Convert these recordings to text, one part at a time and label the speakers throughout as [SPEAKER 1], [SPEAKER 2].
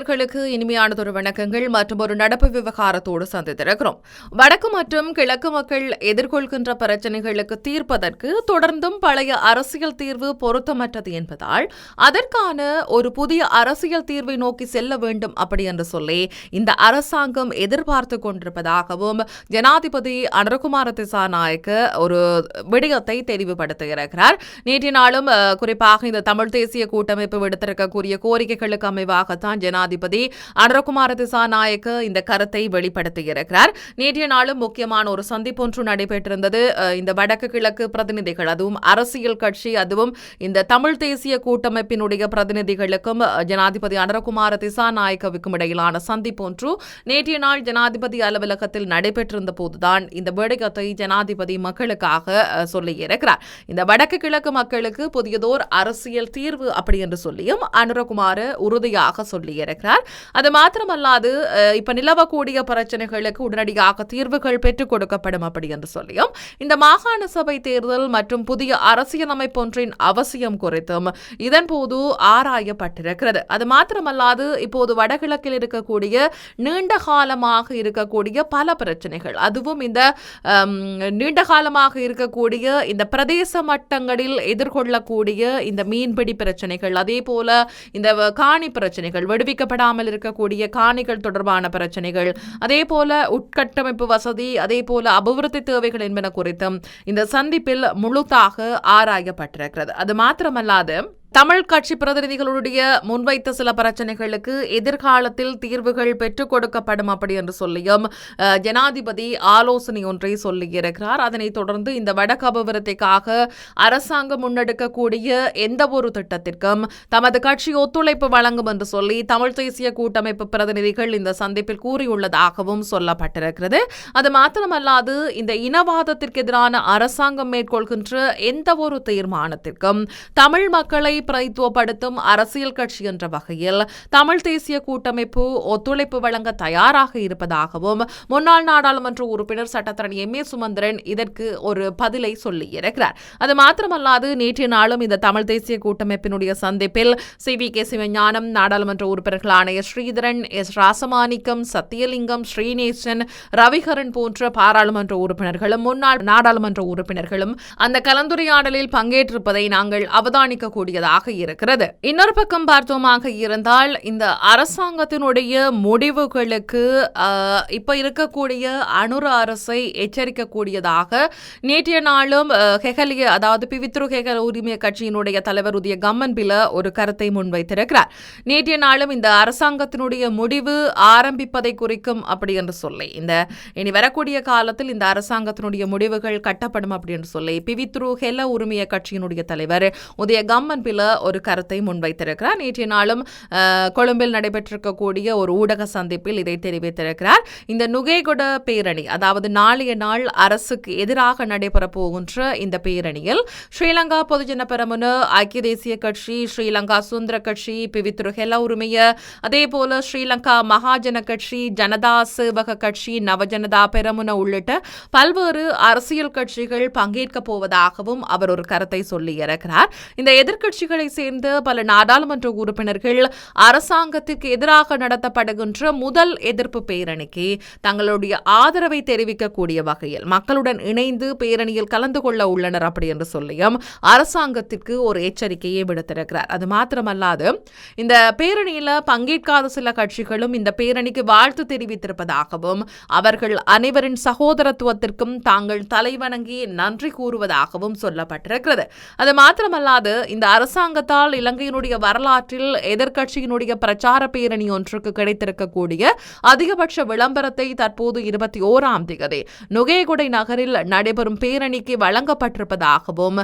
[SPEAKER 1] நேயர்களுக்கு இனிமையானதொரு வணக்கங்கள். மற்றும் ஒரு நடப்பு விவகாரத்தோடு சந்தித்திருக்கிறோம். வடக்கு மற்றும் கிழக்கு மக்கள் எதிர்கொள்கின்ற பிரச்சனைகளுக்கு தீர்ப்பதற்கு தொடர்ந்தும் பழைய அரசியல் தீர்வு பொருத்தமற்றது என்பதால் அதற்கான ஒரு புதிய அரசியல் தீர்வை நோக்கி செல்ல வேண்டும் அப்படி என்று சொல்லி இந்த அரசாங்கம் எதிர்பார்த்து கொண்டிருப்பதாகவும் ஜனாதிபதி அனுரகுமார திசாநாயக்க ஒரு விடயத்தை தெரிவுபடுத்தியிருக்கிறார் நேற்றைய நாளும் குறிப்பாக இந்த தமிழ் தேசிய கூட்டமைப்பு விடுத்திருக்கக்கூடிய கோரிக்கைகளுக்கு அமைவாகத்தான் ஜனாதிபதி அனுரகுமார திசாநாயக்க இந்த கருத்தை வெளிப்படுத்தியிருக்கிறார். நேற்றைய நாளும் முக்கியமான ஒரு சந்திப்பு ஒன்று நடைபெற்றிருந்தது இந்த வடக்கு கிழக்கு பிரதிநிதிகள் அதுவும் அரசியல் கட்சி அதுவும் இந்த தமிழ் தேசிய கூட்டமைப்பினுடைய பிரதிநிதிகளுக்கும் ஜனாதிபதி அனுரகுமார திசாநாயக்கவுக்கும் இடையிலான சந்திப்பு ஒன்று நேற்றைய நாள் ஜனாதிபதி அலுவலகத்தில் நடைபெற்றிருந்த போதுதான் இந்த விடயத்தை ஜனாதிபதி மக்களுக்காக சொல்லியிருக்கிறார். இந்த வடக்கு கிழக்கு மக்களுக்கு புதியதோர் அரசியல் தீர்வு அப்படி என்று சொல்லியும் அனுரகுமார உறுதியாக சொல்லியிருக்கிறார். அது மாத்திரமல்லாது இப்ப நிலவக்கூடிய பிரச்சனைகளுக்கு உடனடியாக தீர்வுகள் பெற்றுக் கொடுக்கப்படும் அப்படி என்று சொல்லியும் இந்த மாகாண சபை தேர்தல் மற்றும் புதிய அரசியலமைப்பு ஒன்றின் அவசியம் குறித்தும் இதன்போது ஆராயப்பட்டிருக்கிறது. அது மாத்திரமல்லாது இப்போது வடகிழக்கில் இருக்கக்கூடிய நீண்ட காலமாக இருக்கக்கூடிய பல பிரச்சனைகள் அதுவும் இந்த நீண்ட காலமாக இருக்கக்கூடிய இந்த பிரதேச மட்டங்களில் எதிர்கொள்ளக்கூடிய இந்த மீன்பிடி பிரச்சனைகள் அதே போல இந்த காணி பிரச்சனைகள் வழங்கப்படாமல் இருக்கக்கூடிய காணிகள் தொடர்பான பிரச்சனைகள் அதே போல உட்கட்டமைப்பு வசதி அதே போல அபிவிருத்தி தேவைகள் என்பன குறித்தும் இந்த சந்திப்பில் முழுதாக ஆராயப்பட்டிருக்கிறது. அது மாத்திரமல்லாது தமிழ் கட்சி பிரதிநிதிகளுடைய முன்வைத்த சில பிரச்சனைகளுக்கு எதிர்காலத்தில் தீர்வுகள் பெற்றுக் கொடுக்கப்படும் அப்படி என்று சொல்லியும் ஜனாதிபதி ஆலோசனை ஒன்றை சொல்லியிருக்கிறார். அதனைத் தொடர்ந்து இந்த வடக்கு அபிவிருத்திக்காக அரசாங்கம் முன்னெடுக்கக்கூடிய எந்த ஒரு திட்டத்திற்கும் தமது கட்சி ஒத்துழைப்பு வழங்கும் என்று சொல்லி தமிழ் தேசிய கூட்டமைப்பு பிரதிநிதிகள் இந்த சந்திப்பில் கூறியுள்ளதாகவும் சொல்லப்பட்டிருக்கிறது. அது மாத்திரமல்லாது இந்த இனவாதத்திற்கு எதிரான அரசாங்கம் மேற்கொள்கின்ற எந்த ஒரு தீர்மானத்திற்கும் தமிழ் மக்களை பிரதித்துவப்படுத்தும் அரசியல் கட்சி என்ற வகையில் தமிழ் தேசிய கூட்டமைப்பு ஒத்துழைப்பு வழங்க தயாராக இருப்பதாகவும் முன்னாள் நாடாளுமன்ற உறுப்பினர் சட்டத்தரணி எம். ஏ. சுமந்திரன் இதற்கு ஒரு பதிலை சொல்லியிருக்கிறார். அது மாத்திரமல்லாது நேற்றைய நாளும் இந்த தமிழ் தேசிய கூட்டமைப்பினுடைய சந்திப்பில் சி. வி. கே. சிவஞானம் நாடாளுமன்ற உறுப்பினர்களான எஸ் ஸ்ரீதரன் எஸ். ராசமாணிக்கம் சத்தியலிங்கம் ஸ்ரீநேசன் ரவிகரன் போன்ற பாராளுமன்ற உறுப்பினர்களும் முன்னாள் நாடாளுமன்ற உறுப்பினர்களும் அந்த கலந்துரையாடலில் பங்கேற்றிருப்பதை நாங்கள் அவதானிக்கக்கூடியதாக வருவதாக இருக்கிறது. இன்னொரு பக்கம் பார்த்தோமாக இருந்தால் இந்த அரசாங்கத்தினுடைய முடிவுகளுக்கு இப்ப இருக்கக்கூடிய அனுரு அரசை எச்சரிக்கக்கூடியதாக நேற்றைய நாளும் ஹெகலிய அதாவது பிவித்ரு ஹெகல் உரிமை கட்சியினுடைய தலைவர் உதய கம்மன் பில ஒரு கருத்தை முன்வைத்திருக்கிறார். நேற்றைய நாளும் இந்த அரசாங்கத்தினுடைய முடிவு ஆரம்பிப்பதை குறிக்கும் அப்படி என்று சொல்லி இந்த இனி வரக்கூடிய காலத்தில் இந்த அரசாங்கத்தினுடைய முடிவுகள் கட்டப்படும் அப்படி என்று சொல்லி பிவித்ரு ஹெல உரிமைய கட்சியினுடைய தலைவர் உதய கம்மன் பில ஒரு கருத்தை முன்வைத்திருக்கிறார். நேற்றைய நாளும் கொழும்பில் நடைபெற்றிருக்கக்கூடிய ஒரு ஊடக சந்திப்பில் இதை தெரிவித்திருக்கிறார். இந்த நுகேகுட பேரணி அதாவது நாளைய நாள் அரசுக்கு எதிராக நடைபெற போகின்ற இந்த பேரணியில் ஸ்ரீலங்கா பொதுஜன பெரமுன ஐக்கிய தேசிய கட்சி ஸ்ரீலங்கா சுந்தர கட்சி பிவித்துரு ஹெல உரிமைய அதே போல ஸ்ரீலங்கா மகாஜன கட்சி ஜனதா சேவக கட்சி நவஜனதா பெரமுன உள்ளிட்ட பல்வேறு அரசியல் கட்சிகள் பங்கேற்க போவதாகவும் அவர் ஒரு கருத்தை சொல்லியிருக்கிறார் இந்த கட்சிகளைச் சேர்ந்த பல நாடாளுமன்ற உறுப்பினர்கள் அரசாங்கத்திற்கு எதிராக நடத்தப்படுகின்ற முதல் எதிர்ப்பு பேரணிக்கு தங்களுடைய ஆதரவை தெரிவிக்கக்கூடிய வகையில் மக்களுடன் இணைந்து பேரணியில் கலந்து கொள்ள உள்ளனர் அப்படி என்று சொல்லியும் அரசாங்கத்திற்கு ஒரு எச்சரிக்கையை விடுத்திருக்கிறார். அது மாத்திரமல்லாது இந்த பேரணியில் பங்கேற்காத சில கட்சிகளும் இந்த பேரணிக்கு வாழ்த்து தெரிவித்திருப்பதாகவும் அவர்கள் அனைவரின் சகோதரத்துவத்திற்கும் தாங்கள் தலைவணங்கி நன்றி கூறுவதாகவும் சொல்லப்பட்டிருக்கிறது. அது மாத்திரமல்லாது இந்த அரசாங்க அரசாங்கத்தால் இலங்கையினுடைய வரலாற்றில் எதிர்க்கட்சியினுடைய பிரச்சார பேரணி ஒன்றுக்கு கிடைத்திருக்கக்கூடிய அதிகபட்ச விளம்பரத்தை தற்போது இருபத்தி ஓராம் தேதி நுகேகுடை நகரில் நடைபெறும் பேரணிக்கு வழங்கப்பட்டிருப்பதாகவும்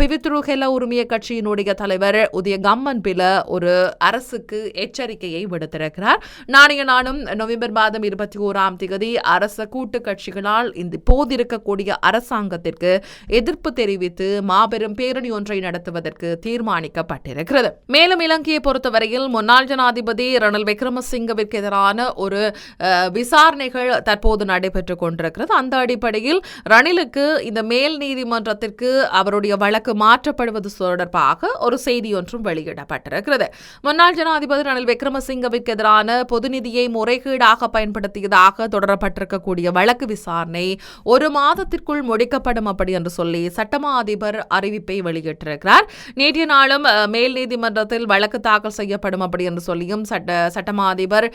[SPEAKER 1] பிவித்ருஹெல உரிமைய கட்சியினுடைய தலைவர் உதய கம்மன் பில ஒரு அரசுக்கு எச்சரிக்கையை விடுத்திருக்கிறார். நாளைய நாளும் நவம்பர் மாதம் இருபத்தி ஓராம் தேதி அரச கூட்டு கட்சிகளால் இந்த போதிருக்கக்கூடிய அரசாங்கத்திற்கு எதிர்ப்பு தெரிவித்து மாபெரும் பேரணி ஒன்றை நடத்துவதற்கு தீர்மானம் தீர்மானிக்கப்பட்டிருக்கிறது மேலும் இலங்கையை பொறுத்தவரையில் முன்னாள் ஜனாதிபதி ரணில் விக்ரமசிங்கவிற்கு எதிரான ஒரு விசாரணைகள் தற்போது நடைபெற்றுக் கொண்டிருக்கிறது. அந்த அடிப்படையில் ரணிலுக்கு இந்த மேல் நீதிமன்றத்திற்கு அவருடைய வழக்கு மாற்றப்படுவது தொடர்பாக ஒரு செய்தி ஒன்றும் வெளியிடப்பட்டிருக்கிறது. முன்னாள் ஜனாதிபதி ரணில் விக்ரமசிங்கவிற்கு எதிரான பொது நிதியை முறைகேடாக பயன்படுத்தியதாக தொடரப்பட்டிருக்கக்கூடிய வழக்கு விசாரணை ஒரு மாதத்திற்குள் முடிக்கப்படும் அப்படி என்று சொல்லி சட்டமா அதிபர் அறிவிப்பை வெளியிட்டிருக்கிறார். நேற்றைய நாளும் மேல் நீதிமன்றத்தில் வழக்கு தாக்கல் செய்யப்படும் அப்படி என்று சொல்லியும் சட்ட சட்டமா அதிபர்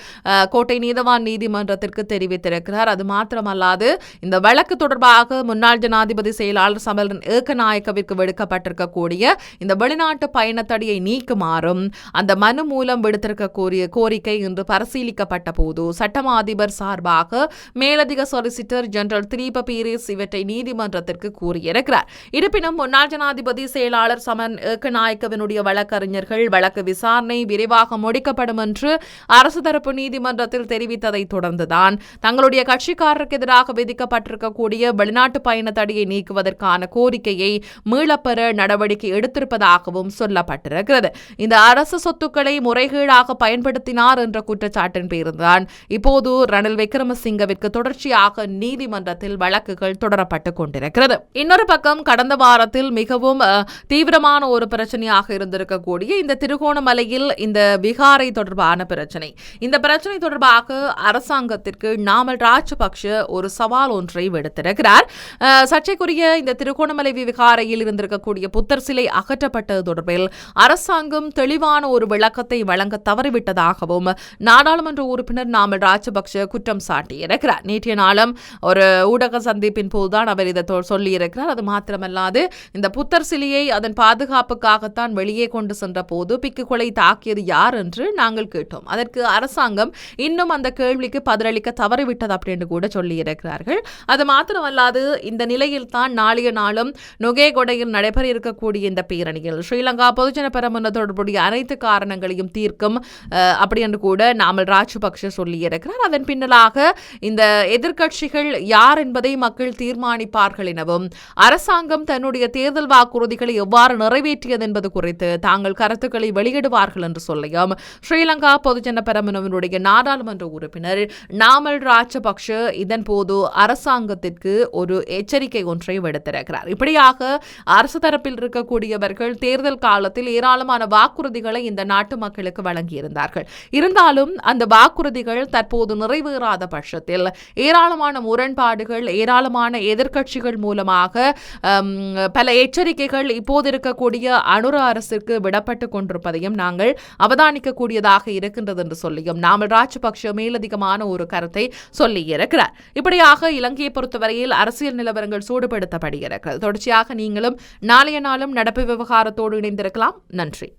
[SPEAKER 1] கோட்டை நீதவான் நீதிமன்றத்திற்கு தெரிவித்திருக்கிறார். அது மாத்திரமல்லாது இந்த வழக்கு தொடர்பாக முன்னாள் ஜனாதிபதி செயலாளர் சமரன் ஏக்கநாயக்கவிற்கு விடுக்கப்பட்டிருக்கக்கூடிய இந்த வெளிநாட்டு பயணத்தடியை நீக்குமாறும் அந்த மனு மூலம் விடுத்திருக்கக்கூடிய கோரிக்கை இன்று பரிசீலிக்கப்பட்ட போது சட்டமா அதிபர் சார்பாக மேலதிக சொலிசிட்டர் ஜெனரல் திரீப பீரிஸ் இவற்றை நீதிமன்றத்திற்கு கூறியிருக்கிறார். இருப்பினும் முன்னாள் ஜனாதிபதி செயலாளர் சமன் ஏக்கநாயக்கவினுடைய வழக்கறிஞர்கள் வழக்கு விசாரணை விரைவாக முடிக்கப்படும் என்று அரசு தரப்பு நீதிமன்றத்தில் தெரிவித்ததை தொடர்ந்துதான் தங்களுடைய கட்சிக்காரருக்கு எதிராக விதிக்கப்பட்டிருக்கக்கூடிய வெளிநாட்டு பயண தடையை நீக்குவதற்கான கோரிக்கையை மீளப்பெற நடவடிக்கை எடுத்திருப்பதாகவும் சொல்லப்பட்டிருக்கிறது. இந்த அரசு சொத்துக்களை முறைகேடாக பயன்படுத்தினார் என்ற குற்றச்சாட்டின் பேருந்தான் இப்போது ரணில் விக்ரமசிங்கவிற்கு தொடர்ச்சியாக நீதிமன்றத்தில் வழக்குகள் தொடரப்பட்டுக் கொண்டிருக்கிறது. இன்னொரு பக்கம் கடந்த வாரத்தில் மிகவும் தீவிரமான ஒரு பிரச்சனை பிரச்சனையாக இருந்திருக்கக்கூடிய இந்த திருகோணமலையில் இந்த விகாரை தொடர்பான பிரச்சனை. இந்த பிரச்சனை தொடர்பாக அரசாங்கத்திற்கு நாமல் ராஜபக்ஷ ஒரு சவால் ஒன்றை விடுத்திருக்கிறார். சர்ச்சைக்குரிய இந்த திருகோணமலை விகாரையில் இருந்திருக்கக்கூடிய புத்தர் சிலை அகற்றப்பட்டது தொடர்பில் அரசாங்கம் தெளிவான ஒரு விளக்கத்தை வழங்க தவறிவிட்டதாகவும் நாடாளுமன்ற உறுப்பினர் நாமல் ராஜபக்ஷ குற்றம் சாட்டியிருக்கிறார். நேற்றைய நாளும் ஒரு ஊடக சந்திப்பின் போதுதான் அவர் இதை சொல்லியிருக்கிறார். அது மாத்திரமல்லாது இந்த புத்தர் சிலையை அதன் பாதுகாப்புக்காக பாதுகாப்புக்காகத்தான் வெளியே கொண்டு சென்ற போது பிக்கு கொலை தாக்கியது யார் என்று நாங்கள் கேட்டோம். அதற்கு அரசாங்கம் இன்னும் அந்த கேள்விக்கு பதிலளிக்க தவறிவிட்டது அப்படின்னு கூட சொல்லியிருக்கிறார்கள். அது மாத்திரமல்லாது இந்த நிலையில் தான் நாளைய நாளும் நுகேகொடையில் நடைபெற இருக்கக்கூடிய இந்த பேரணியில் ஸ்ரீலங்கா பொதுஜன பெரமுன தொடர்புடைய அனைத்து காரணங்களையும் தீர்க்கும் அப்படி என்று கூட நாமல் ராஜபக்ஷ சொல்லியிருக்கிறார். அதன் பின்னலாக இந்த எதிர்கட்சிகள் யார் என்பதை மக்கள் தீர்மானிப்பார்கள் எனவும் அரசாங்கம் தன்னுடைய தேர்தல் வாக்குறுதிகளை எவ்வாறு நிறைவேற்றியது என்பது குறித்து தாங்கள் கருத்துக்களை வெளியிடுவார்கள் என்று சொல்லியும் ஸ்ரீலங்கா பொதுஜன பெரமுனவினுடைய நாடாளுமன்ற உறுப்பினர் நாமல் ராஜபக்ஷ இதன் போது அரசாங்கத்திற்கு ஒரு எச்சரிக்கை ஒன்றை விடுத்திருக்கிறார். இப்படியாக அரசு தரப்பில் இருக்கக்கூடியவர்கள் தேர்தல் காலத்தில் ஏராளமான வாக்குறுதிகளை இந்த நாட்டு மக்களுக்கு வழங்கியிருந்தார்கள். இருந்தாலும் அந்த வாக்குறுதிகள் தற்போது நிறைவேறாத பட்சத்தில் ஏராளமான முரண்பாடுகள் ஏராளமான எதிர்க்கட்சிகள் மூலமாக பல எச்சரிக்கைகள் இப்போது இருக்கக்கூடிய அனுர அரசிற்கு விடப்பட்டு கொண்டிருப்பதையும் நாங்கள் அவதானிக்கக்கூடியதாக இருக்கின்றது என்று சொல்லியும் நாமல் ராஜபக்ஷ மேலதிகமான ஒரு கருத்தை சொல்லியிருக்கிறார் இப்படியாக இலங்கையை பொறுத்தவரையில் அரசியல் நிலவரங்கள் சூடுபடுத்தப்படுகிறது. தொடர்ச்சியாக நீங்களும் நாளைய நாளும் நடப்பு விவகாரத்தோடு இணைந்திருக்கலாம். நன்றி.